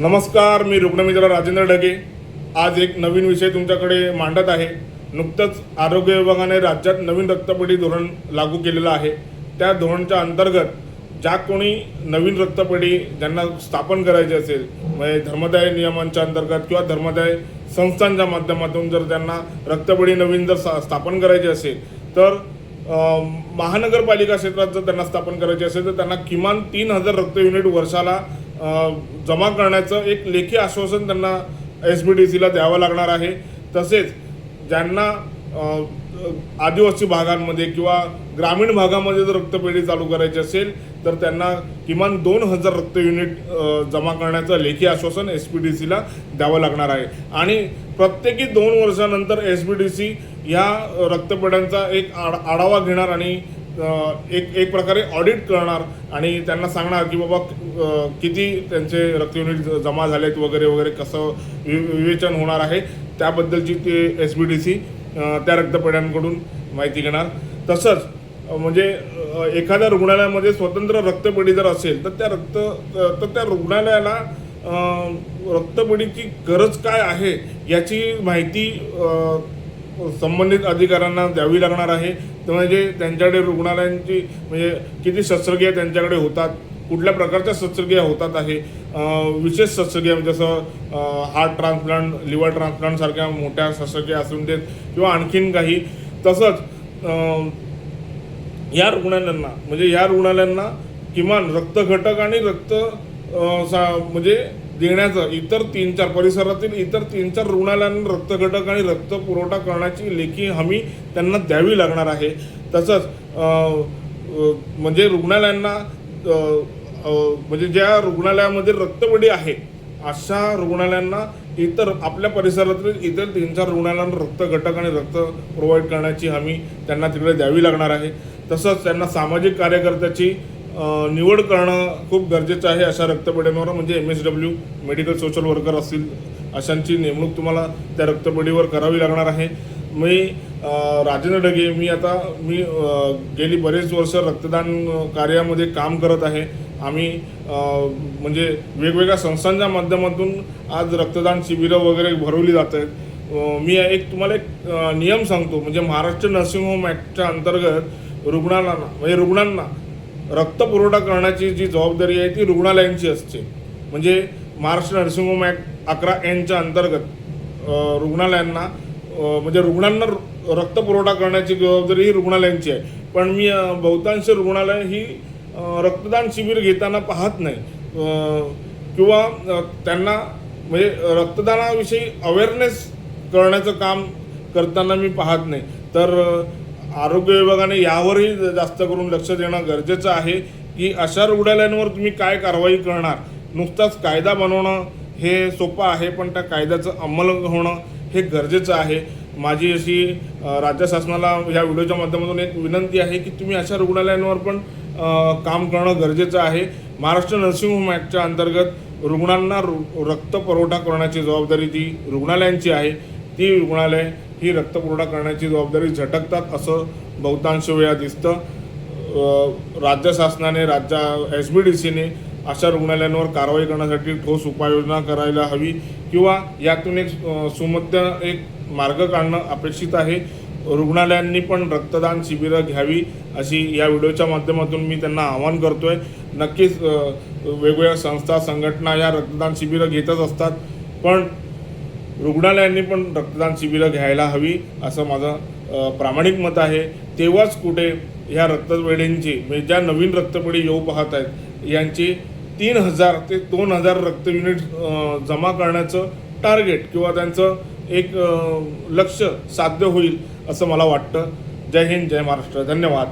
नमस्कार मी रुग्णमित्र राजेंद्र ढगे. आज एक नवीन विषय तुमच्याकडे मांडत आहे. नुकतंच आरोग्य विभागाने राज्यात नवीन रक्तपेढी धोरण लागू केलेलं आहे. त्या धोरणाच्या अंतर्गत ज्या कोणी नवीन रक्तपेढी ज्यांना स्थापन करायची असेल म्हणजे धर्मदाय नियमांच्या अंतर्गत किंवा धर्मदाय संस्थांच्या माध्यमातून जर त्यांना रक्तपेढी नवीन जर सा- स्थापन करायची असेल तर महानगरपालिका क्षेत्रात जर त्यांना स्थापन करायची असेल तर त्यांना किमान तीन हजार रक्त युनिट वर्षाला जमा करण्याचं एक लेखी आश्वासन त्यांना एस बी डी सीला द्यावं लागणार आहे. तसेच ज्यांना आदिवासी भागांमध्ये किंवा ग्रामीण भागामध्ये जर रक्तपेढी चालू करायची असेल तर त्यांना किमान दोन हजार रक्त युनिट जमा करण्याचं लेखी आश्वासन एस पी डी सीला द्यावं लागणार आहे. आणि प्रत्येकी दोन वर्षानंतर एस बी डी सी ह्या रक्तपेढ्यांचा एक आढ आढावा घेणार आणि एक एक प्रकारे ऑडिट करणार आणि त्यांना सांगणार की बाबा किती त्यांचे रक्त युनिट जमा झालेत वगैरे वगैरे कसं वि विवेचन होणार आहे त्याबद्दलची ते एस बी डी सी त्या रक्तपेढ्यांकडून माहिती घेणार. तसंच म्हणजे एखाद्या रुग्णालयामध्ये स्वतंत्र रक्तपेढी जर असेल तर त्या रक्त तर त्या रुग्णालयाला रक्तपेढीची गरज काय आहे याची माहिती संबंधित अधिकाऱ्यांना द्यावी लागणार आहे. तर म्हणजे त्यांच्याकडे रुग्णालयांची म्हणजे किती शस्त्रक्रिया त्यांच्याकडे होतात कुठल्या प्रकारच्या शस्त्रक्रिया होतात आहे विशेष शस्त्रक्रिया म्हणजे जसं हार्ट ट्रान्सप्लांट लिव्हर ट्रान्सप्लांटसारख्या मोठ्या शस्त्रक्रिया असून देत किंवा आणखीन काही. तसंच या रुग्णालयांना म्हणजे या रुग्णालयांना किमान रक्तघटक आणि रक्त सा म्हणजे देण्याचं इतर तीन चार परिसरातील इतर तीन चार रुग्णालयांना रक्तघटक आणि रक्त पुरवठा करण्याची लेखी हमी त्यांना द्यावी लागणार आहे. तसंच म्हणजे रुग्णालयांना म्हणजे ज्या रुग्णालयामध्ये रक्तपेढी आहे अशा रुग्णालयांना इतर आपल्या परिसरातील इतर तीन चार रुग्णालयांना रक्त घटक आणि रक्त प्रोव्हाइड करण्याची हमी त्यांना तिकडे द्यावी लागणार आहे. तसंच त्यांना सामाजिक कार्यकर्त्याची निवड करणं खूप गरजेचं आहे अशा रक्तपेढ्यांवर. म्हणजे M S W medical social worker असतील अशांची नेमणूक तुम्हाला त्या रक्तपेढीवर करावी लागणार आहे. मी राजेंद्र ढगे मी आता मी गेली बरेच वर्ष रक्तदान कार्यामध्ये काम करत आहे. आम्ही म्हणजे वेगवेगळ्या संस्थांच्या माध्यमातून आज रक्तदान शिबिरं वगैरे भरवली जात आहेत. मी एक तुम्हाला एक नियम सांगतो. म्हणजे महाराष्ट्र नर्सिंग होम ॲक्टच्या अंतर्गत रुग्णांना म्हणजे रुग्णांना रक्त पुरवठा करण्याची जी जबाबदारी आहे ती रुग्णालयांची असते. म्हणजे महाराष्ट्र नर्सिंग होम ॲक्ट अकरा एनच्या अंतर्गत रुग्णालयांना म्हणजे रुग्णांना र- रक्त पुरवठा करण्याची जबाबदारी ही रुग्णालयांची आहे. पण मी बहुतांश रुग्णालय ही रक्तदान शिबिर घेताना पाहत नाही. किंवा त्यांना म्हणजे रक्तदानाविषयी अवेअरनेस करण्याचं काम करताना मी पाहत नाही. तर आरोग्य विभागाने यावरही जास्त करून लक्ष देणं गरजेचं आहे की अशा रुग्णालयांवर तुम्ही काय कारवाई करणार? नुसताच कायदा बनवणं हे सोपं आहे पण त्या कायद्याचं अंमल होणं हे गरजेचं आहे. माझी अशी राज्य शासनाला ह्या व्हिडिओच्या माध्यमातून एक विनंती आहे की तुम्ही अशा रुग्णालयांवर पण काम करणं गरजेचं आहे. महाराष्ट्र नर्सिंग होम ॲक्टच्या अंतर्गत रुग्णांना रु रक्त पुरवठा करण्याची जबाबदारी ती रुग्णालयांची आहे ती रुग्णालय ही रक्तपुरवठा करण्याची जबाबदारी झटकतात असं बहुतांश वेळा दिसतं. राज्य शासनाने राज्य एस बी डी सीने अशा रुग्णालयांवर कारवाई करण्यासाठी ठोस उपाययोजना करायला हवी किंवा यातून एक सुमध्य एक मार्ग काढणं अपेक्षित आहे. रुग्णालयांनी पण रक्तदान शिबिरं घ्यावी अशी या व्हिडिओच्या माध्यमातून मी त्यांना आवाहन करतोय. नक्कीच वेगवेगळ्या संस्था संघटना या रक्तदान शिबिरं घेतच असतात. पण रुग्णालयांनी पण रक्तदान शिबिरं घ्यायला हवी असं माझं प्रामाणिक मत आहे. तेव्हाच कुठे ह्या रक्तपेढींची म्हणजे ज्या नवीन रक्तपेढी येऊ पाहत आहेत यांची तीन हजार ते दोन हजार रक्त युनिट जमा करण्याचं टार्गेट किंवा त्यांचं एक लक्ष साध्य होईल असं मला वाटतं. जय हिंद जय महाराष्ट्र. धन्यवाद.